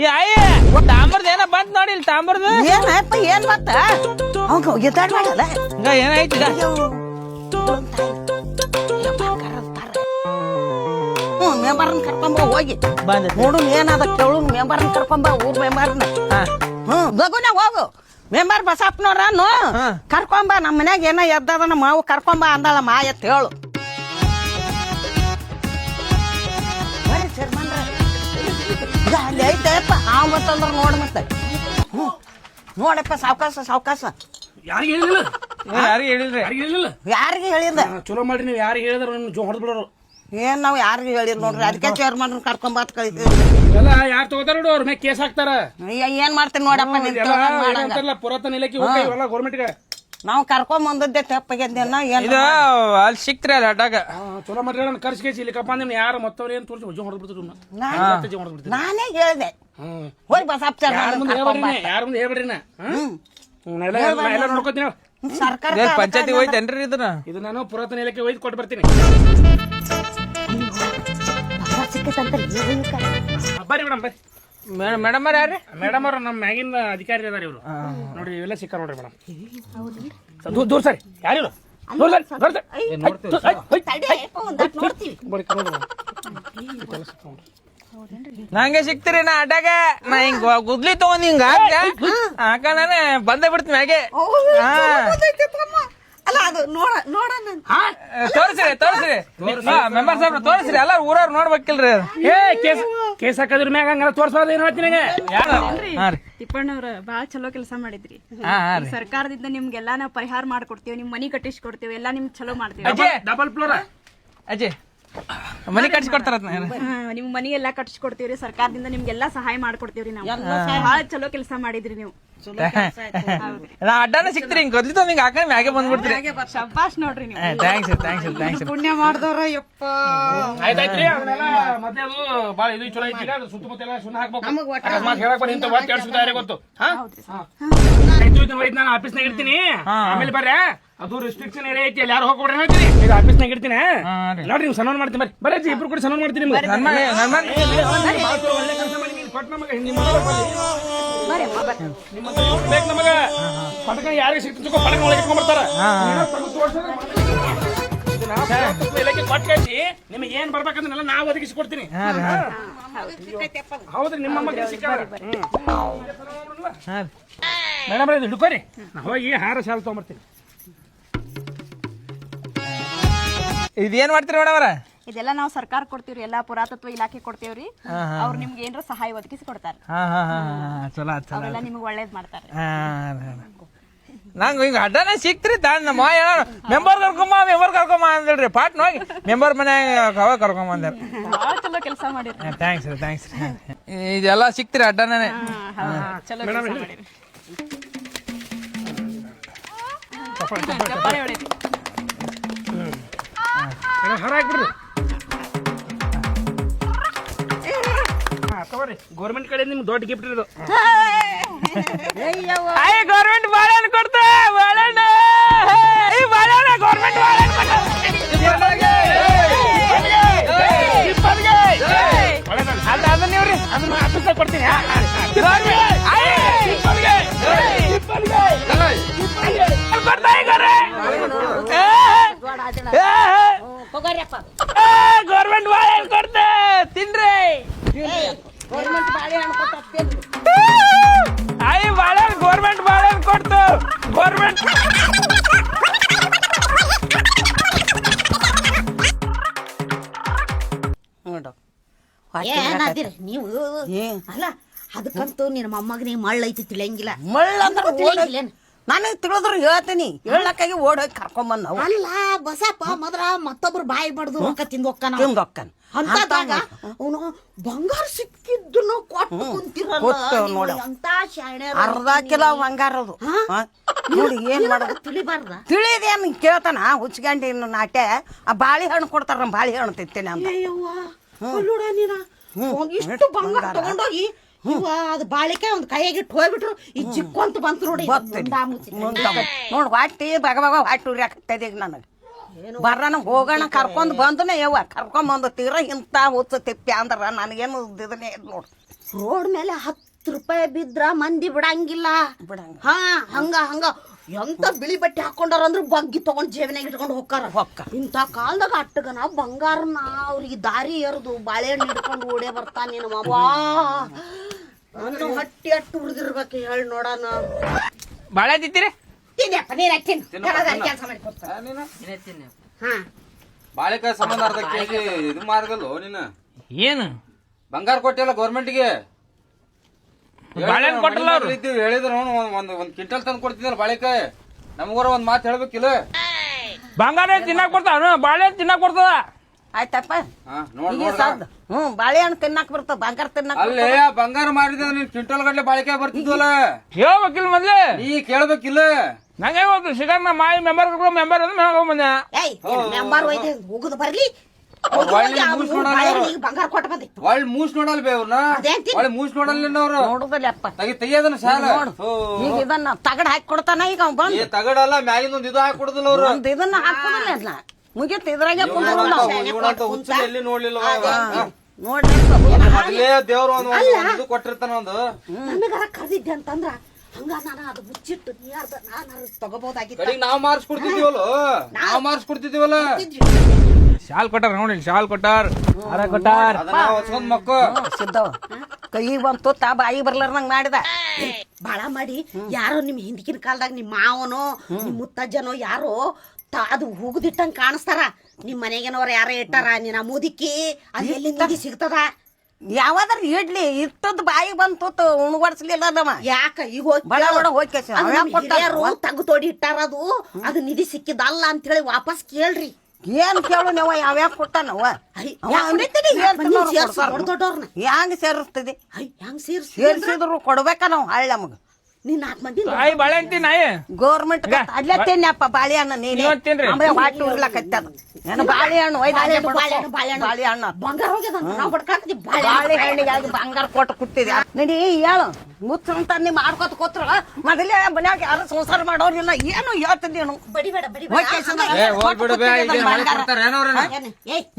ಈ ಅಯ್ಯ ತಾಂಬರ್ದ ಏನ ಬಂತ್ ನೋಡಿ ಇಲ್ಲಿ ತಾಮ್ರದ ಏನಪ್ಪ ಏನ್ ಮತ್ತ ಅವಾಗ ಎದ್ದಾಡ್ ಮಾಡಲ್ಲ ಹಿಂಗ ಏನಾಯ್ತು ಈಗ? ಮೆಂಬರ್ನ ಕರ್ಕೊಂಬ ಹೋಗಿ. ಬಂದ ನೋಡು ಏನದ ಕೇಳು ಮೆಂಬರ್ನ ಕರ್ಕೊಂಬ ಊರ್ ಮೆಂಬರ್ನ ಲಗುನ ಹೋಗು. ಮೆಂಬರ್ ಕರ್ಕೊಂಬ ನಮ್ಮ ಮನ್ಯಾಗ ಏನೋ ಎದ್ದದ ನಮ್ಮ ಮಾವು ಕರ್ಕೊಂಬ ಅಂದಳ ಮಾ ಎತ್ ಹೇಳು. ಈಗ ಅಲ್ಲಿ ಆ ಮತ್ತಂದ್ರ ನೋಡ್ ಮತ್ತೆ. ಹ್ಞೂ. ನೋಡಪ್ಪ ಸಾವ್ಕಾಸ ಸಾವ್ಕಾಸ. ಯಾರಿಗೆ ಹೇಳಿಲ್ಲ ಯಾರಿಗೆ ಹೇಳಿಲ್ರಿ ಯಾರಿಗೆ ಹೇಳಿಲ್ಲ ಯಾರಿಗೆ ಹೇಳಿದ ಚಲೋ ಮಾಡ್ರಿ ನೀವು ಯಾರಿಗೆ ಹೇಳಿದ್ರು ಜೋ ಹೊಡೆದ್ ಬಿಡೋರು. ಏನ್ ನಾವು ಯಾರಿಗೆ ಹೇಳಿದ್ರು ನೋಡ್ರಿ? ಅದಕ್ಕೆ ಚೇರ್ಮನ್ ಕರ್ಕೊಂಬತ್ ಕಳಿತೀವಿ ಎಲ್ಲ ಯಾರು ತಗೋತಾರ ನೋಡು ಅವ್ರ ಮೇಲೆ ಕೇಸ್ ಹಾಕ್ತಾರ. ಏನ್ ಮಾಡ್ತೀನಿ ನೋಡಪ್ಪ ಪುರಾತನ ಇಲಾಖೆ ಹೋಗ್ತಾ ಗೌರ್ಮೆಂಟ್ಗೆ ನಾವು ಕರ್ಕೊಂಡ್ ಬಂದದ್ದೆ ತಪ್ಪಾಗ್ಯದೇನ ಏನ್ ಇದು ಅಲ್ಲಿ ಸಿಕ್ತ್ರಿ ಅಲ್ಲಿ ಅಡ್ಡಾಗ. ಚಲೋ ಮಾಡ್ರಿ ನಾನು ಕರ್ಸಿ ಕೇಸಿ ಇಲ್ಲಿ ಕಪ್ಪ ಅಂದ್ರೆ ಯಾರು ಮತ್ತವ್ರು ಏನು ತೋರಿಸಿ ಜೋ ಹೊಡೆದ್ ಬಿಡ್ತೀವಿ ನಾನ್- ಜೋ ಹೊಡೆದ್ ಬಿಡ್ತೀವಿ ನಾನೇ ಹೇಳ್ದೆ. ಹೋಗಿ ಬಸಪ್ಪ ಯಾರ ಮುಂದೆ ಹೇಳ್ಬೇಡ್ರಿ ಯಾರ ಮುಂದೆ ಹೇಳ್ಬೇಡ್ರಿ ನಾ ಎಲ್ಲ ನೋಡ್ಕೊತೀನಿ. ಸರ್ಕಾರ ಪಂಚಾಯತಿ ಹೋಯ್ತೇನ್ರಿ ಇದನ್ನ? ಇದು ನಾನು ಪುರಾತನ ಇಲಾಖೆ ಒಯ್ದು ಕೊಟ್ಟು ಬರ್ತೀನಿ. ಬರ್ರಿ ಮೇಡಮ್ ಬರ್ರಿ. ಮೇಡಮ್ ಅವ್ರ ಯಾರ್ರಿ? ಮೇಡಮ್ ಅವ್ರ ನಮ್ಮ ಮ್ಯಾಗಿನ ಅಧಿಕಾರಿ ಅದಾರ ಇವರು. ನೋಡಿ ಇವೆಲ್ಲ ಸಿಕ್ಕ ನೋಡ್ರಿ ಮೇಡಮ್. ದೂರ ದೂರ ಸರಿ. ಯಾರು ದೂರ ಸರಿ ದೂರ ಸರಿ. ನಂಗೆ ಸಿಕ್ತಿರಿ ನಾ ಅಡ್ಡಾಗ ನಾ ಹಿಂಗ್ ಗುದ್ಲಿ ತಗೊಂಡ್ ಹಿಂಗ ಹಾಕ ನಾನು ಬಂದೇ ಬಿಡ್ತೀನಿ ಮ್ಯಾಗೆ. ಹಾ. ಅದು ನೋಡ ನೋಡ ಹಾ? ತೋರಿಸ್ರಿ ತೋರಿಸ್ರಿ. ಮೆಂಬರ್ ಸಾಹೇಬ್ರ ತೋರಿಸ್ರಿ. ಎಲ್ಲ ಊರವ್ರು ನೋಡ್ಬೇಕಿಲ್ರಿ. ಏ ಕೇಸ್ ಕೇಸ್ ಹಾಕೋದ್ರ ಮ್ಯಾಗ ಹಂಗಲ್ಲ ತೋರ್ಸೋದು ಏನು ಹೇಳ್ತೀನಿ ತಿಪ್ಪಣ್ಣವ್ರ ಬಾಳ ಚಲೋ ಕೆಲಸ ಮಾಡಿದ್ರಿ. ಸರ್ಕಾರದಿಂದ ನಿಮ್ಗೆಲ್ಲಾ ನಾವು ಪರಿಹಾರ ಮಾಡ್ಕೊಡ್ತೀವಿ ನಿಮ್ ಮನಿ ಕಟ್ಟಿಸ್ಕೊಡ್ತೀವಿ ಎಲ್ಲಾ ನಿಮ್ ಚಲೋ ಮಾಡ್ತೀವಿ. ಡಬಲ್ ಫ್ಲೋರ? ಅಜ್ಜಿ ಮನೆ ಕಟ್ಸಿಕೊಡ್ತಾರ ನಿಮ್ ಮನಿ ಎಲ್ಲಾ ಕಟ್ಟಿಸ್ಕೊಡ್ತೀವ್ರಿ ಸರ್ಕಾರದಿಂದ ನಿಮ್ಗೆಲ್ಲಾ ಸಹಾಯ ಮಾಡ್ಕೊಡ್ತೀವ್ರಿ ನಾವು. ಬಹಳ ಚಲೋ ಕೆಲಸ ಮಾಡಿದ್ರಿ ನೀವು. ನಾ ಅಡ್ಡಾನ ಸಿಕ್ತಿರಿ ಹಿಂಗ್ ಗದ್ಲಿ ತಗೊಂಡ್ ಹಿಂಗ್ ಹಾಕೊಂಡ್ ಮ್ಯಾಗೆ ಬಂದ್ಬಿಡ್ತೀರಿ ಶಬ್ಬಾಸ್ ನೋಡ್ರಿ ನೀವು ಥ್ಯಾಂಕ್ಸ್ ಥ್ಯಾಂಕ್ಸ್ ಥ್ಯಾಂಕ್ಸ್ ಪುಣ್ಯ ಮಾಡ್ದವ್ರ ಯಪ್ಪ ಆಯ್ತಾಯ್ತ್ರಿ ಅದನ್ನೆಲ್ಲ ಮತ್ತೆ ಅದು ಬಾಳ ಇದು ಚಲೋ ಐತಿ ಈಗ, ಸುತ್ತಮುತ್ತ ಎಲ್ಲ ಸುಣ್ಣ ಹಾಕ್ಬೇಕು ಅಕಸ್ಮಾತ್ ಹೇಳಕ್ ಬಂದು ಇಂಥ ಒಟ್ಟು ಎರಡು ಯಾರಿಗೆ ಗೊತ್ತು. ಆಯ್ತು ನಾನು ಆಫೀಸ್ನಾಗ ಇರ್ತೀನಿ ಆಮೇಲೆ ಬರ್ರಿ ಅದು ರೆಸ್ಟ್ರಿಕ್ಷನ್ ಏರಿಯಾ ಐತಿ ಅಲ್ಲಿ ಯಾರು ಹೋಗ್ಬಿಡ್ರಿ ಹೇಳ್ತೀನಿ ಆಫೀಸ್ ಆಫೀಸ್ನಾಗ ಇರ್ತೀನಿ ನೋಡ್ರಿ ನೀವು ಸನ್ಮಾನ ಮಾಡ್ತೀನಿ ಬರ್ರಿ ಬರ್ರಿ ಇಬ್ರು ಕೂಡ ಸನ್ಮಾನ ಮಾಡ್ತೀನಿ ನಿಮ್ಗೆ ಸನ್ಮಾನ ಸನ್ಮಾನ ಒಳ್ಳೆ ಕೆಲಸ ಮಾಡಿ ಕೊಟ್ಟು ನಮಗೆ ನಿಮ್ಮ ನಿಮ್ಮ ಬೇಕು ನಮಗೆ. ಪಟಕ ಯಾರಿಗೆ ಪಟಕ ಒಳಗೆ ಇಲಾಖೆ ಕೊಟ್ಟು ಕಳಿಸಿ ನಿಮಗೆ ಏನ್ ಬರ್ಬೇಕಂದ್ರೆ ನಾವು ಒದಗಿಸಿ ಕೊಡ್ತೀನಿ. ಹೌದ್ರಿ ನಿಮ್ಮ ಮಗ ಸಿಕ್ಕಾರ ಹಾ. ಮೇಡಮ್ ಇದು ಹಿಡ್ಕೋರಿ. ಹೋಗಿ ಹಾರ ಶಾಲೆ ತೊಗೊಂಬರ್ತೀನಿ ಇದೇನ್ ಮಾಡ್ತೀರಿ ಮೇಡಮ್ ಅವ್ರ? ಇದೆಲ್ಲ ನಾವು ಸರ್ಕಾರ ಕೊಡ್ತೀವ್ರಿ ಎಲ್ಲಾ ಪುರಾತತ್ವ ಇಲಾಖೆ ಕೊಡ್ತೇವ್ರಿ. ಅವ್ರು ನಿಮ್ಗೆ ಏನ್ರ ಸಹಾಯ ಒದಗಿಸಿ ಕೊಡ್ತಾರ. ಹಾ ಹಾ ಹಾ ಹಾ ಚಲೋ ಆತ್ ಚಲೋ ಅವೆಲ್ಲ ನಿಮ್ಗೆ ಒಳ್ಳೇದ್ ಮಾಡ್ತಾರೆ ಹಾ ನಂಗೆ ಹಿಂಗ ಅಡ್ಡನ ಸಿಕ್ತ್ರಿ ತಾ ನಮ್ಮ ಮೆಂಬರ್ ಕರ್ಕೊಂಬ ಮೆಂಬರ್ ಕರ್ಕೊಂಬ ಅಂದ್ರಿ ಪಾಟ್ ಹೋಗಿ ಮೆಂಬರ್ ಮನ್ಯಾಗ ಅವ ಕರ್ಕೊಂಬ ಅಂದ್ರಿ ಚಲೋ ಕೆಲಸ ಮಾಡಿರಿ ಥ್ಯಾಂಕ್ಸ್ ರೀ ಥ್ಯಾಂಕ್ಸ್ ರೀ. ಇದೆಲ್ಲ ಸಿಕ್ತಿರಿ ಅಡ್ಡನೇ ಚಲೋ ಕೆಲಸ ಮಾಡಿರಿ. ಚಪ್ಪಾಳೆ ಹೊಡೀರಿ. ಮೇಡಮ್ ಹಾಕ್ಬಿಡ್ರಿ. ತಗೋರಿ ಗೌರ್ಮೆಂಟ್ ಕಡೆ ನಿಮ್ಗೆ ದೊಡ್ಡ ಗಿಫ್ಟ್ ಇದು ಅಯ್ಯ ಗೌರ್ಮೆಂಟ್ ಬಾಳೆಹಣ್ಣು ಕೊಡ್ತಾ ಬಾಳೆಹಣ್ಣು ಈ ಬಾಳೆಹಣ್ಣು ಗೌರ್ಮೆಂಟ್ ಬಾಳೆಹಣ್ಣು ನೀವ್ರಿ ಅದನ್ನ ಕೊಡ್ತೀನಿ ಕೊಡ್ತಾ ಇದ್ದಾರೆ ಗೌರ್ಮೆಂಟ್ ಬಾಳೆಹಣ್ಣು ಕೊಡ್ತಾ ತಿನ್ರಿ ಗೌರ್ಮೆಂಟ್ ಬಾಳೆಹಣ್ಣು ಕೊಟ್ಟು ಬಾಳೆಹಣ್ಣು ಗೌರ್ಮೆಂಟ್ ಬಾಳೆಹಣ್ಣು ಕೊಡ್ತು. ಗೌರ್ಮೆಂಟ್ ನೋಡು ಏನಾದಿರಿ ನೀವು ಅಲ್ಲ ಅದಕ್ಕಂತೂ ನಿನ್ನ ಮೊಮ್ಮಗನಿಗೆ ಮಳ್ಳ ಐತಿ ತಿಳಿಯಂಗಿಲ್ಲ. ಮಳ್ಳ ಅಂದ್ರೆ ಓಡ್ ತಿಳಿಯಂಗಿಲ್ಲೇನು? ನನಗೆ ತಿಳಿದ್ರು ಹೇಳ್ತೀನಿ. ಹೇಳಕ್ಕಾಗಿ ಓಡ್ ಹೋಗಿ ಕರ್ಕೊಂಬಂದ್ ನಾವು. ಅಲ್ಲ ಬಸಪ್ಪ ಮೊದಲ ಮತ್ತೊಬ್ರು ಬಾಯಿ ಬಡ್ದು ರೊಕ್ಕ ತಿಂದು ಹೋಗ್ತಾನ? ತಿಂದೊಕ್ಕನ್ ಅಂತದಾಗ ಅವನು ಬಂಗಾರ ಸಿಕ್ಕಿದ್ದನ್ನು ಕೊಟ್ಟು ಕೊಟ್ಟು ನೋಡು. ಎಂತ ಶಾಣೆ ಅರ್ಧ ಕಿಲೋ ಬಂಗಾರ ಅದು. ಹಾ? ನೋಡಿ ಏನ್ ಮಾಡೋದು? ತಿಳಿಬಾರ್ದ? ತಿಳಿದೇನು ಕೇಳ್ತಾನ? ಹುಚ್ಗಂಡಿ ನಾಟೆ ಆ ಬಾಳೆಹಣ್ಣು ಕೊಡ್ತಾರ ಬಾಳಿ ಹಣ್ಣು ತಿಂತೇನೆ ಅಂತ. ಅಯ್ಯವ್ವ ಅಲ್ಲೋಡ ನೀನ. ಇಷ್ಟು ಬಂಗಾರ. ತಗೊಂಡೋಗಿ ಇವ ಅದು ಬಾಳಿಕೆ ಒಂದು ಕೈಯಾಗಿಟ್ಟು ಹೋಗ್ಬಿಟ್ರು. ಈ ಚಿಕ್ಕಂತ ಬಂತು ನೋಡಿ. ನೋಡಿ ನೋಡು ಹೊಟ್ಟಿ ಬಗ ಬಗ ಹೊಟ್ಟಿ ಉರಿಯಾಕತ್ತದ ಈಗ ನನಗೆ. ಬರ್ರನ ಹೋಗೋಣ ಕರ್ಕೊಂಡ್ ಬಂದನೆ ಯವ್ವ. ಕರ್ಕೊಂಡ್ ಬಂದು ತೀರ ಇಂತ ಹುಚ್ಚ ತಿಪ್ಪಿ ಅಂದ್ರ ನನಗೇನು ಇದನ್ನೇ ನೋಡು. ರೋಡ್ ಮೇಲೆ ಹತ್ತು ರೂಪಾಯಿ ಬಿದ್ರ ಮಂದಿ ಬಿಡಂಗಿಲ್ಲ. ಬಿಡಂಗ ಹಾ ಹಂಗ ಹಂಗ. ಎಂತ ಬಿಳಿ ಬಟ್ಟೆ ಹಾಕೊಂಡಾರ ಅಂದ್ರೆ ಬಗ್ಗಿ ತಗೊಂಡ್ ಜೇವನಾಗ ಇಟ್ಕೊಂಡು ಹೋಗ್ತಾರ ಹೊಕ್ಕ. ಇಂಥ ಕಾಲದಾಗ ಅಟ್ಟಗನ ಬಂಗಾರನ ಅವ್ರಿಗೆ ದಾರಿ ಎರದು ಬಾಳೆಹಣ್ಣು ಹಿಡ್ಕೊಂಡು ಓಡೇ ಬರ್ತಾನೇನು ವಾ ನನ್ನ ಹಟ್ಟಿ ಅಟ್ಟು ಹುಡ್ದಿರ್ಬೇಕು ಹೇಳಿ ನೋಡೋಣ ಬಾಳೆ ತಿಂತೀರಿ? ತಿನ್ನಪ್ಪ ನೀನ್ ಹಾಕ್ತೀನಿ ಕೆಲಸ ಹಾ ಬಾಳೆಕಾಯಿ ಸಂಬಂಧ ಅರ್ಧ ಕೆಜಿ ಇದು ಮಾರ್ಗಲ್ಲು ನೀನು? ಏನು? ಬಂಗಾರ ಕೊಟ್ಟಿಲ್ಲ ಗೌರ್ಮೆಂಟ್ಗೆ. ಬಾಳೆಹಣ್ಣು ಕೊಟ್ಟಲ್ಲ ಅವ್ರು. ಹೇಳಿದ್ರು ಒಂದ್ ಒಂದ್ ಒಂದ್ ಕ್ವಿಂಟಲ್ ತಂದು ಕೊಡ್ತಿದ್ರ ಬಾಳೆಕಾಯಿ. ನಮಗೋರ ಒಂದ್ ಮಾತು ಹೇಳ್ಬೇಕಿಲ್ಲ. ಬಂಗಾರ ತಿನ್ನಕ್ ಕೊಡ್ತಾವ? ಬಾಳೆ ತಿನ್ನಕ್ ಬರ್ತದ ಆಯ್ತಪ್ಪ? ಹಾ ನೋಡ್ ಈಗ ನೋಡ್ದ? ಸಾವ್ದು ಹ್ಮ್ ಬಾಳೆಹಣ್ಣು ತಿನ್ನಕ್ ಬರ್ತಾವ ಬಂಗಾರ ತಿನ್ನಕ್ ಅಲ್ಲೇ ಬಂಗಾರ ಮಾರಿದ ನೀನ್ ಕ್ವಿಂಟಲ್ ಗಟ್ಲೆ ಬಾಳಿಕೆ ಬರ್ತಿದ್ವಲ್ಲ? ಹೇಳ್ಬೇಕಿಲ್ಲ ಮೊದ್ಲೇ? ನೀ ಕೇಳ್ಬೇಕಿಲ್ಲ? ನಂಗೆ ಇವತ್ತು ಸಿಗಣ್ಣ ಮಾಯಿ ಮೆಂಬರ್ ಮೆಂಬರ್ ಅಂದ್ರೆ ಮ್ಯಾಗ ಬಂದೆ. ಏಯ್ ಮೆಂಬರ್ ಒಯ್ದು ಹೋಗುದು ಬರ್ಲಿ. ಅವ್ರ್ ಬಾಳೆಹಣ್ಣು ಮೂಸ್ ನೋಡಲ್ಲ ಅವ್ರು. ಬಾಳೆಹಣ್ಣಿಗೆ ಬಂಗಾರ ಕೊಟ್ಟು ಬಂದಿ ಒಳ್ಳೆ ಮೂಸ್ ನೋಡಲ್ ಬೇ ಅವ್ರನ್ನ ಅದೇನ್ ತಿನ್- ಒಳ್ಳೆ ಮೂಸ್ ನೋಡಲ್ಲ ಅವ್ರು. ನೋಡುದಲ್ಲಪ್ಪ ತೆಗಿ ತೆಗಿಯೋದನ್ನ ಶಾಲ. ನೋಡು. ಈಗ ಇದನ್ನ ತಗಡ್ ಹಾಕಿ ಕೊಡ್ತಾನ ಈಗ ಅವ್ ಏ ಬಂದು ತಗಡಲ್ಲ ಮ್ಯಾಗಿಂದ ಒಂದ್ ಇದು ಹಾಕಿ ಕೊಡುದಿಲ್ಲ ಅವ್ರು. ಒಂದ್ ಇದನ್ನ ಹಾಕೋದಿಲ್ಲ ಮುಗಿತ್ ಇದ್ರಾಗೆ ಎಲ್ಲಿ ನೋಡ್ಲಿಲ್ಲ ನೋಡ್ರಿ ಮೊದಲೇ ದೇವ್ರು ಒಂದು ಒಂದು ಇದು ಕೊಟ್ಟಿರ್ತಾನ ಒಂದು. ನನಗಾರ ಕರೆದಿದ್ದೆ ಅಂತಂದ್ರ ಹಂಗ ನಾನು ಅದು ಮುಚ್ಚಿಟ್ಟು ನಾನು ತಗೋಬಹುದಾಗಿತ್ತು? ನಾವ್ ಮಾರ್ಸ್ಕೊಡ್ತಿದೀವಲ್ಲ ನಾವ್ ಮಾರ್ಸ್ಕೊಡ್ತಿದೀವಲ್ಲ ಶಾಲ್ ಕೊಟ್ಟಾರ ನೋಡಿ ಶಾಲ್ ಕೊಟ್ಟಾರ ಹಾರ ಕೊಟ್ಟಾರ. ಅದನ್ನ ಹೊಸ್ಕೊಂಡ್ ಮಕ್ಕ. ಸಿದ್ದವ. ಕೈ ಬಂತು ತಾ ಬಾಯಿ ಬರ್ಲಾರ್ದಂಗ್ ಮಾಡಿದ. ಬಾಳ ಮಾಡಿ ಯಾರೋ ನಿಮ್ ಹಿಂದಿಕಿನ ಕಾಲದಾಗ ನಿಮ್ ಮಾವನೋ ನಿಮ್ ಮುತ್ತಜ್ಜನೋ ಯಾರೋ ತ- ಅದು ಹುಗುದಿಟ್ಟಂಗ್ ಕಾಣಿಸ್ತಾರ. ನಿಮ್ಮ ಮನೆಗೇನವ್ರ ಯಾರ ಇಟ್ಟಾರ ನೀನ್ ಮುದುಕಿ ಅದು ಎಲ್ಲಿ ನಿಧಿ ಸಿಗ್ತದ? ಯಾವಾದ್ರ ಇಡ್ಲಿ ಇಟ್ಟದ್ ಬಾಯಿ ಬಂತು ಉಣ್ಗಡ್ಸ್ಲಿಲ್ಲ ನಮ್ಮ ಯಾಕ ಈಗ ಹೋಗಿ ಬಡ ಹೋಗಿ ತೋಡಿ ಇಟ್ಟಾರ ಅದು. ಅದು ನಿಧಿ ಸಿಕ್ಕಿದಲ್ಲ ಅಂತ ಹೇಳಿ ವಾಪಸ್ ಕೇಳ್ರಿ. ಏನ್ ಕೇಳು ನೀವು ಯಾವ್ಯಾವ ಕೊಟ್ಟಾನವ ಅಯ್ಯ, ಯಾಕ್ ದೊಡ್ಡೋರ್ನ? ಹ್ಯಾಂಗ ಸೇರಿಸ್ತದೆ? ಅಯ್ಯ ಹೆಂಗ್ ಸೇರ್ಸಿ ಸೇರ್ಸಿದ್ರು ಕೊಡ್ಬೇಕ ನಾವು ಹಳ್ಳಿ ನಮಗ ನೀನ್ ನಾಲ್ಕು ಮಂದಿ ನಾಯಿ ಬಾಳೆ ಅಂತೀನಿ ನಾಯಿ? ಗೌರ್ಮೆಂಟ್ ಅಲ್ಲೇ ತಿನ್ನಪ್ಪ ಬಾಳೆಹಣ್ಣು ನೀನೆ. ನೀವೊಂದ್ ತಿನ್ರಿ. ಆಮೇಲೆ ವಾಟಿ ಉರ್ಲಕತ್ತದ ಏನು ಬಾಳೆಹಣ್ಣು ಒಯ್ದು ಅಲ್ಲೇ ಬಾಳೆಹಣ್ಣು, ಬಡಿಸು. ಬಾಳೆಹಣ್ಣು, ಬಾಳೆಹಣ್ಣು ಬಂಗಾರ ಹೋಗ್ಯದ ನಾವು ಬಡ್ಕಾಕ್ತಿ ಬಾಳೆ ಬಾಳೆಹಣ್ಣಿಗಾಗಿ ಬಂಗಾರ ಕೊಟ್ಟು ಕುಟ್ಟಿದೆ ನಡಿ ಹೇಳು ಮುಚ್ಚಂತ ನೀ ಮಾಡ್ಕೊತ ಕೂತ್ರ ಮೊದಲೇ ಮನ್ಯಾಗ ಯಾರು ಸಂಸಾರ ಮಾಡೋರಿಲ್ಲ. ಏನು ಹೇಳ್ತಿದ್ದೇನು ಬಡಿಬೇಡ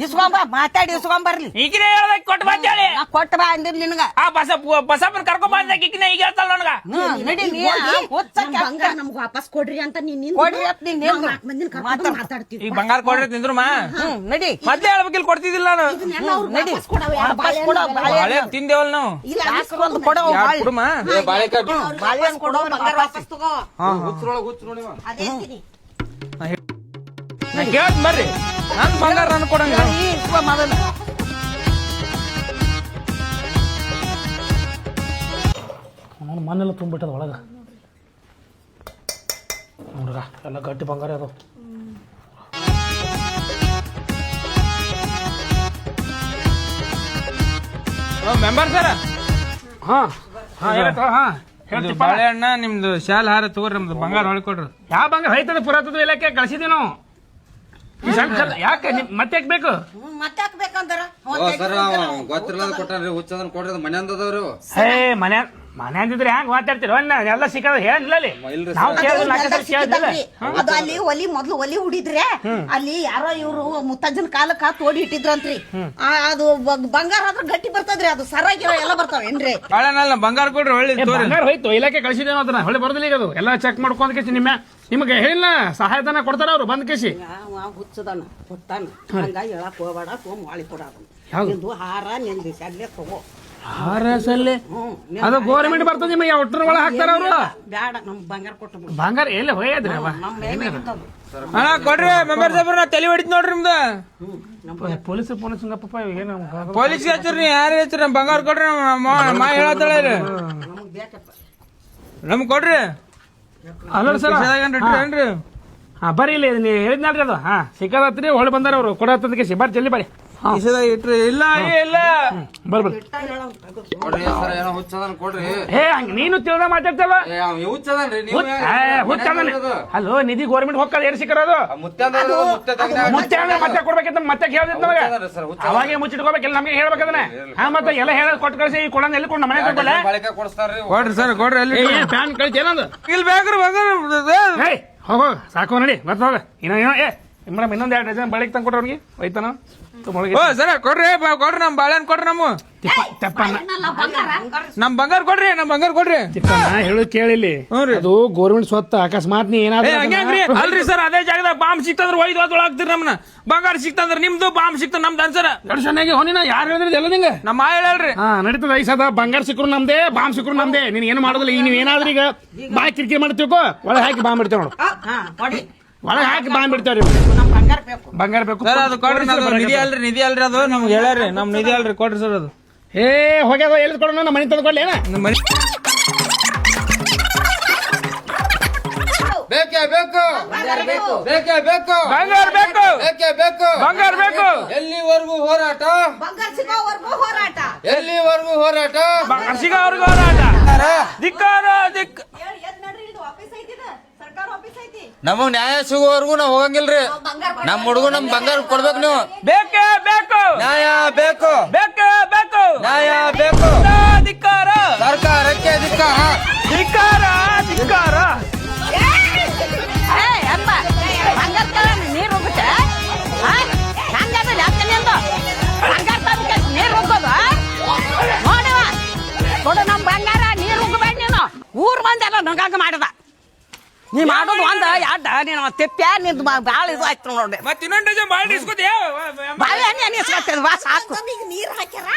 ಇಸ್ಕೊಂಬ ಮಾತಾಡಿ ಇಸ್ಕೊಂಬರ್ಲಿ ಈಗಿನ ಹೇಳ್ದಕ್ ಕೊಟ್ಟು ಬಂದೇಳಿ ನಾ ಕೊಟ್ಟ ಬಾ ಅಂದಿರ್ ನಿನಗ. ಆ ಬಸ ಬಸಪ್ಪನ ಕರ್ಕೊಂಡ್ ಬಂದ ಈಗಿನ ಈಗ ಹೇಳ್ತಾಳ ನನಗ. ನಡಿ ನೀ ಹೋಗಿ, ಬಂಗಾರ ನಮ್ಗ್ ವಾಪಸ್ ಕೊಡ್ರಿ ಅಂತ ನೀನ್ ಕೊಡ್ರಿ ಅಂತ ನೀನ್ ಮಂದಿನ ಕರ್ಕೊಂಡ್ ಮಾತಾಡ್ತೀವಿ. ಈಗ ಬಂಗಾರ ಕೊಡ್ರಿ ತಿಂದ್ರು ಮಾ ನಡಿ. ಮೊದ್ಲೇ ಹೇಳ್ಬೇಕಿಲ್ಲ ಕೊಡ್ತಿದ್ದಿಲ್ಲ ನಾನು. ನಡಿ. ಕೊಡವ ತಿಂದೇವಲ್ ನಾವು? ಇಲ್ಲ ಯಾಕೆ ಬಾಳೆಹಣ್ಣು ಕೊಡು, ಬಂಗಾರ ವಾಪಸ್ ತಗೋ. ಹುಚ್ಚರೊಳಗ ಹುಚ್ಚ ನೋಡಿ ಅದೇ ಕೇಳ್ತ ಬರ್ರಿ. ನನ್ ಬಂಗಾರ ನನ್ ಕೊಡಂಗ. ಮೊದಲು. ನಾನು ಮನೆಲ್ಲ ತುಂಬಿಟ್ಟದ ಒಳಗೆ. ನೋಡ್ರ ಎಲ್ಲ ಗಟ್ಟಿ ಬಂಗಾರ ಅದು ಮೆಂಬರ್ ಸರ್? ಹಾಂ. ಹಾಂ ಏನತ್ತ ಹಾಂ ಹೇಳ್ತಿಪ್ಪ ಬಾಳೆಹಣ್ಣ ನಿಮ್ದು ಶಾಲ್ ಹಾರ ತಗೋರಿ ನಮ್ದು ಬಂಗಾರ ಹೊಳ್ಕೊಡ್ರಿ ಯಾವ ಬಂಗಾರ ರೈತದ ಪುರಾತದ ಇಲಾಖೆ ಕಳಿಸಿದ್ವಿ ನಾವು. ಈ ಸಣ್ಣ ಸಣ್ಣ ಯಾಕೆ ನಿಮ್- ಮತ್ತೆ ಯಾಕೆ ಬೇಕು ಹ್ಮ್, ಮತ್ತೆ ಹಾಕ್ಬೇಕಂದ್ರ. ಓ ಸರ್ ಗೊತ್ತಿರ್ಲಾದ ಕೊಟ್ಟಾನ್ರಿ ಹುಚ್ಚದನ್ ಕೊಡ್ರಿ ಮನ್ಯಾಂದದವ್ರಿ. ಹೇ ಮನೆ ಮನೆ ಅಂದಿದ್ರೆ ಹೆಂಗ್ ಮಾತಾಡ್ತೀರ? ಎಲ್ಲ ಸಿಕ್ಕದ ಇಲ್ರಿ ನಾವು. ಕೇಳಿದ್ರೆ ನಾಲ್ಕು ಅದು ಅಲ್ಲಿ ಒಲಿ ಮೊದ್ಲು ಒಲಿ ಹುಡಿದ್ರೆ ಅಲ್ಲಿ ಯಾರೋ ಇವ್ರು ಮುತ್ತಜ್ಜನ ಕಾಲಕ್ಕ ತೋಡಿ ಇಟ್ಟಿದ್ರಂತ್ರಿ. ಆ, ಅದು ಬ- ಬಂಗಾರ ಆದ್ರೆ ಗಟ್ಟಿ ಬರ್ತದ್ರಿ ಅದು ಸರಾಗಿರೋ ಎಲ್ಲ ಬರ್ತಾವೇನ್ರಿ ಬಾಳನಲ್ಲ ಬಂಗಾರ ಕೊಡ್ರಿ ಒಳ್ಳೆ ಏ, ತೋರಿ. ಬಂಗಾರ ಹೋಯ್ತು ಇಲಾಖೆ ಕಳಿಸಿದೇನೋ ಅದನ್ನ. ಹೊಳೆ ಬರ್ದಿಲ್ಲ ಈಗ ಅದು. ಎಲ್ಲ ಚೆಕ್ ಮಾಡ್ಕೊಂಡ್ ಕೇಸಿ ನಿಮ್ಮ ನಿಮಗೆ ಹೇಳಿಲ್ಲ ಸಹಾಯಧನ ಕೊಡ್ತಾರ ಅವ್ರು ಬಂದ್ ಕೇಸಿ. ಹುಚ್ಚದನ ಕೊಟ್ಟಾನ ಹಂಗ ಹೇಳಕ್ ಹೋಗ್ಬೇಡ ತೊಗೊಂಡ್ ಮಾಡಿ ಕೊಡ? ನಿಂದು ಹಾರ ನಿಂದು ಅಲ್ಲೇ ತಗೋ. ಹಾರ ಸಲ್ಲಿ ಹ್ಮ್ ಅದು ಗೋರ್ಮೆಂಟ್ ಬರ್ತದೆ ನಿಮಗೆ ಒಟ್ಟರ ಒಳಗೆ ಹಾಕ್ತಾರ ಅವರು? ಬ್ಯಾಡ ನಮ್ ಬಂಗಾರ ಕೊಟ್ಟು ಬಂಗಾರ ಎಲ್ಲಿ ಹೋಯದ್ರಿ ಅವ. ಅಣ್ಣ ಕೊಡ್ರಿ ಮೆಂಬರ್ ಸಾಬ್ರ ನಾ ತಲೆ ಹೊಡಿತ್ ನೋಡ್ರಿ ನಿಮ್ದು. ಪೊಲೀಸ್ ಪೊಲೀಸ್ ಹಂಗಪ್ಪ ಏನು ಪೊಲೀಸ್ಗೆ ಹಚ್ಚ್ರಿ ಯಾರು ಹಚ್ಚ್ರಿ? ನಮ್ ಬಂಗಾರ ಕೊಡ್ರಿ ನಮ್ಮ ಹೇಳತ್ತಾಳ ನಮಗ್ ಕೊಡ್ರಿ. ಅಲ್ಲ ಸರ್. ಏನ್ರಿ? ಹಾ ಬರ್ರಿ ಇಲ್ಲಿ ನೀವು ಹೇಳಿದ್ನಲ್ರಿ ಅದು. ಹಾ ಸಿಕ್ಕದತ್ರಿ ಹೊಳೆ ಬಂದಾರ ಅವರು. ಕೊಡತ್ತದ ಕೇಸಿ ಬರ್ರಿ ಜಲ್ದಿ ಬರ್ರಿ. ಇಟ್ರಿ. ಇಲ್ಲ ಏ, ಇಲ್ಲ. ಬರ್ರಿ ಬರ್ರಿ ಕೊಡ್ರಿ ಸರ್ ಏನೋ ಹುಚ್ಚದನ್ ಕೊಡ್ರಿ ಏ ಹಂಗ ನೀನು ತಿಳಿದ ಮಾತಾಡ್ತಲ್ಲ ಏ ಅವ್ ಹುಚ್ಚದನ್ರಿ ನೀವು ಹುಚ್ಚಂದ್ರೆ ಅಲ್ಲೋ ನಿಧಿ ಗೋರ್ಮೆಂಟ್ ಹೋಗ್ತದ ಏನ್ ಸಿಕ್ಕರೋದು? ಅದು ಮುತ್ತೆ ತೆಗ್ದ ಮುತ್ತೆ ಅಂದ್ರೆ ಮತ್ತೆ ಕೊಡ್ಬೇಕಂತ ಮತ್ತೆ ಕೇಳ್ದಿತ್ತು ನಮಗೆ. ಹುಚ್ಚ ಅವಾಗೆ ಮುಚ್ಚಿಟ್ಕೋಬೇಕಿಲ್ಲ ನಮಗೆ ಹೇಳ್ಬೇಕದನ್ನ ಹಾ ಮತ್ತೆ ಎಲ್ಲ ಹೇಳ ಕೊಟ್ಟು ಕಳಿಸಿ ಈ ಕೊಡನ್ ಎಲ್ಲಿ ಕೊಂಡು ಮನೆ ತಗೊಳ್ಳೆ ಕೊಡಿಸ್ತಾರ್ರಿ ಕೊಡ್ರಿ ಸರ್ ಕೊಡ್ರಿ ಪ್ಯಾನ್ ಕಳಿಸಿ ಏನಂದು? ಇಲ್ಲಿ ಬೇಕ್ರಿ ಏಯ್ ಹೋಗೋ ಸಾಕು ನೋಡಿ ಮತ್ತೆ ಹೋಗ. ಏ ಮೇಡಮ್ ಇನ್ನೊಂದ್ ಎರಡು ಡಜನ್ ಬಳಿಗೆ ತಂದು ಕೊಡ್ರಿ ಅವ್ನಿಗೆ ಮೊಳಗೆ ಓ ಸರ ಕೊಡ್ರಿ ಬಾ- ಕೊಡ್ರಿ ನಮ್ ಬಾಳೆಹಣ್ಣು ಕೊಡ್ರಿ ನಮ್ಮ. ತೆಪ್ಪನ್ನ ನಮ್ ಬಂಗಾರ? ಕೊಡ್ರಿ ನಮ್ ಬಂಗಾರ ಕೊಡ್ರಿ. ಹೇಳು ಕೇಳಿಲಿ. ಹ್ಞೂ ರೀ. ಅದು ಗೋರ್ಮೆಂಟ್ ಸ್ವತ್ತ ಅಕಸ್ಮಾತ್ ನೀ ಏ ಏನಾದ್ರು ಅಲ್ರಿ ಸರ್ ಅದೇ ಜಾಗದಾಗ ಬಾಂಬ್ ಸಿಕ್ತಂದ್ರೆ ಒಯ್ದು ಒಳಗ್ ಹಾಕ್ತಿರಿ ನಮ್ನ ಬಂಗಾರ ಸಿಕ್ತಂದ್ರ ನಿಮ್ದು ಬಾಂಬ್ ಸಿಕ್ತ ನಮ್ದು ಅನ್ಸರ ಎರಡು ಹೊನಿನ ಯಾರು ಹೇಳಿದ್ರೆ ಎಲ್ಲ ನಿಂಗೆ? ನಮ್ಮ ಮಾ ಹೇಳ್ರಿ ಹಾ ನಡೀತದ ಈ ಸದ ಬಂಗಾರ ಸಿಕ್ಕರು ನಮ್ದೇ ಬಾಂಬ್ ಸಿಕ್ಕರು ನಮ್ದೇ. ನೀನ್ ಏನು ಮಾಡೋದಿಲ್ಲ ಈಗ ನೀವ್ ಏನಾದ್ರೂ ಈಗ ಬಾ ಕಿರಿಕಿರಿ ಮಾಡ್ತೀವೋ ಒಳಗೆ ಹಾಕಿ ಬಾಂಬ್ ಇಡ್ತೇವೆ ನೋಡು. ಹಾ ಕೊಡಿ. ಒಳಗೆ ಹಾಕಿ ಬಾಂಬ್ ಇಡ್ತೇವ್ರಿ ನಮ್ ಬಂಗಾರ ಬೇಕು. ಬಂಗಾರ ಬೇಕು ಸರ್ ಅದು ಕೊಡ್ರಿ ನಮ್ದು ನಿಧಿ ಅಲ್ರಿ ನಿಧಿ ಅಲ್ರಿ ಅದು ನಮ್ಗೆ ಹೇಳ್ಯಾರಿ ನಮ್ಮ ನಿಧಿ ಅಲ್ರಿ ಕೊಡ್ರಿ ಸರ್ ಅದು. ಏ ಹೋಗ್ಯಾದ ಎಲ್ಲಿ ಕೊಡೋಣ ನಮ್ಮ ಮನೆ ತಂದು ಕೊಡ್ಲಿ ಏನ ನಮ್ಮ ಮನೆ ಬೇಕೇ ಬೇಕು? ಬೇಕೇ. ಬೇಕು ಬಂಗಾರ ಬೇಕು. ಬೇಕೇ ಬೇಕು? ಬಂಗಾರ ಬೇಕು. ಎಲ್ಲಿವರೆಗೂ ಹೋರಾಟ? ಬಂಗಾರ ಸಿಗೋವರೆಗೂ ಹೋರಾಟ. ಎಲ್ಲಿವರೆಗೂ ಹೋರಾಟ? ಬಂಗಾರ ಸಿಗೋವರ್ಗು ಹೋರಾಟ. ಧಿಕ್ಕಾರ ದಿಕ್ ಸರ್ಕಾರ ಆಫೀಸ್ ಐತಿ ನಮಗ್ ನ್ಯಾಯ ಸಿಗೋವರೆಗೂ ನಾವ್ ಹೋಗಂಗಿಲ್ರಿ. ನಮ್ ಹುಡುಗ ನಮ್ ಬಂಗಾರ ಕೊಡ್ಬೇಕು ನೀವು. ಬೇಕೇ ಬೇಕು. ನ್ಯಾಯ ಬೇಕು. ಬೇಕೇ ಬೇಕು. ನ್ಯಾಯ ಬೇಕು. ಧಿಕ್ಕಾರ ಸರ್ಕಾರಕ್ಕೆ ಅಧಿಕಾರ. ಧಿಕ್ಕಾರ ಧಿಕ್ಕಾರ ಏ ಅಪ್ಪ ಬಂಗಾರ ತಗೊಂಡು ನೀರು ಹೋಗುತ್ತೆ ನೀರು ಹೋಗೋದು ನೋಡವ ಕೊಡು ನಮ್ಮ ಬಂಗಾರ ನೀರು ಹೋಗಬೇಡ ನೀನು. ಊರ್ ಮಂದಿ ಎಲ್ಲ ನಂಗಂಗ ಮಾಡದ. ನೀ ಮಾಡೋದು ಒಂದ ಯಾಡ ನೀನು ತೆಪ್ಪ್ಯಾ? ನಿಂದು ಬಾಳ ಇದು ಆಯ್ತು ನೋಡಿ. ಮತ್ತೆ ಇನ್ನೊಂದು ಡಜನ್ ಬಾಳ ಇಸ್ಕೊತಿ ಬಾಳೆ ಹಣ್ಣಿ ಅನ್ನಿಸ್ಕೊತೇನೆ ಬಾ ಸಾಕು. ಈಗ ನೀರು ಹಾಕ್ಯಾರ?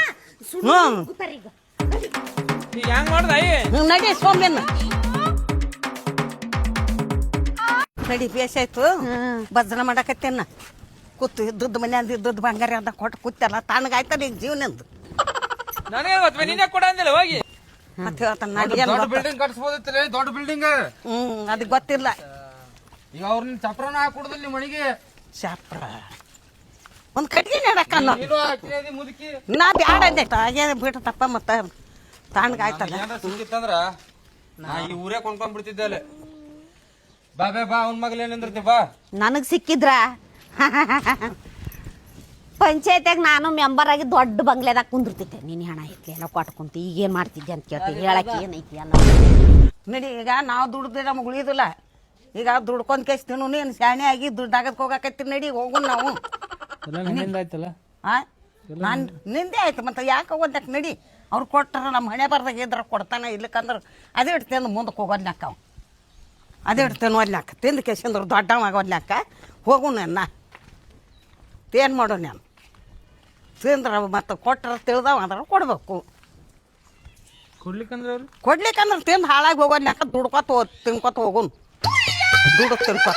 ಹೆಂಗ್ ಮಾಡ್ದ ನೀವು ನಡಿ ಸೋಮ್ಯನ ನಡಿ ಬೇಸ್ ಆಯ್ತು. ಭಜನ ಮಾಡಕತ್ತೇನ. ಕೂತು ಇದ್ದದ್ದು ಅಂದ ಇದ್ದದ್ದು ಬಂಗಾರ ಅದ ಕೊಟ್ಟು ಕೂತಲ್ಲ. ತಣ್ಣಗಾಯ್ತಲ್ಲ ಈಗ ಜೀವನಂದು. ನನಗೆ ಗೊತ್ತ ನಿನ್ನೆ ಕೊಡ ಅಂದಿಲ್ಲ ಹೋಗಿ. ಮತ್ತೆ ಹೇಳ್ತಾನ ನಡಿ ದೊಡ್ಡ? ಬಿಲ್ಡಿಂಗ್ ಕಟ್ಸ್ಬೋದಿತ್ತಲ್ಲ ದೊಡ್ಡ ಬಿಲ್ಡಿಂಗ್ ಹ್ಮ್ ಅದು ಗೊತ್ತಿಲ್ಲ. ಈಗ ಅವ್ರನ್ನ ಚಪ್ರನ ಹಾಕೊಡುದಿಲ್ಲ ನಿಮ್ಮ ಮನೆಗೆ. ಶಾಪ್ರ ಒಂದು ಕಟ್ಗೆ ನೆಡಕ್ಕ ನೀನು ಹಾಕಿದಿ ಮುದುಕಿ? ನಾ ಬ್ಯಾಡ ಅಂದೆ ಹಾಗೆ ಬಿಟ್ಟತಪ್ಪ ಮತ್ತ ತಣ್ಣಗಾಯ್ತಲ್ಲ ಏನಾರ ಸಿಕ್ಕಿತ್ತಂದ್ರ ನಾ ಈ ಊರೇ ಕೊಂಡ್ಕೊಂಡ್ ಬಿಡ್ತಿದ್ದೆ ಅಲ್ಲಿ. ಬಾ ಬೇ ಬಾ ಅವ್ನ ಮಗಲ್ ಏನಂದ್ರ ಬಾ. ನನಗ್ ಸಿಕ್ಕಿದ್ರ? ಪಂಚಾಯತ್ಯಾಗ ನಾನು ಮೆಂಬರ್ ಆಗಿ ದೊಡ್ಡ ಬಂಗ್ಲೆದಾಗ ಕುಂದಿರ್ತಿದ್ದೆ. ನೀನು ಹಣ ಐತಿ ಎಲ್ಲ ಕೊಟ್ಕೊಂತಿ ಈಗೇನು ಮಾಡ್ತಿದ್ದೆ ಅಂತ ಕೇಳ್ತಿ ಹೇಳಕ್ ಏನೈತಿ ಅಲ್ಲ ನಡಿ ಈಗ ನಾವು ದುಡ್ದು ನಮ್ಗೆ ಉಳಿಯೋದಿಲ್ಲ ಈಗ ದುಡ್ಕೊಂಡ್ ಕೇಸ್ ತಿನ್ನು ನೀನು ಶಾಣೆ ಆಗಿ ದುಡ್ಡು ಆಗದ್ ಹೋಗಕತ್ತಿ ನಡಿ ಹೋಗೋಣ ನಾವು. ಆಯ್ತಲ್ಲ? ಆ? ನಾನು ನಿಂದೆ ಆಯ್ತು ಮತ್ತೆ ಯಾಕೆ ಹೋಗೋದಕ್ಕೆ ನಡಿ? ಅವ್ರು ಕೊಟ್ಟರೆ ನಮ್ಮ ಹಣೆ ಬರ್ದಾಗ ಇದ್ರ ಕೊಡ್ತಾನೆ ಇಲ್ಲಕ್ಕಂದ್ರೆ ಅದೇ ಇಟ್ಟು ತಿಂದು ಮುಂದಕ್ಕೆ ಹೋಗೋದ್ನಾಕ ಅವ. ಅದೇ ಇಟ್ಟು ಲೆಕ್ಕ ತಿಂದು ಕೇಸಂದ್ರೆ ದೊಡ್ಡವ ಲೆಕ್ಕ. ಹೋಗು ನನ್ನ ಏನು ಮಾಡೋಣ ನಾನು? ತಿಂದ್ರೆ ಮತ್ತೆ ಕೊಟ್ಟರೆ ತಿಳಿದವ ಅಂದ್ರೆ ಕೊಡಬೇಕು. ಕೊಡ್ಲಿಕ್ಕಂದ್ರೆ ಅವ್ರು? ಕೊಡ್ಲಿಕ್ಕಂದ್ರೆ ತಿಂದು ಹಾಳಾಗಿ ಹೋಗೋದ್ನಾಕ ದುಡ್ಕೊತ ಹೋ ತಿನ್ಕೊತ ಹೋಗೋನು. ದುಡ್ಡು ತಿನ್ಕೊತ.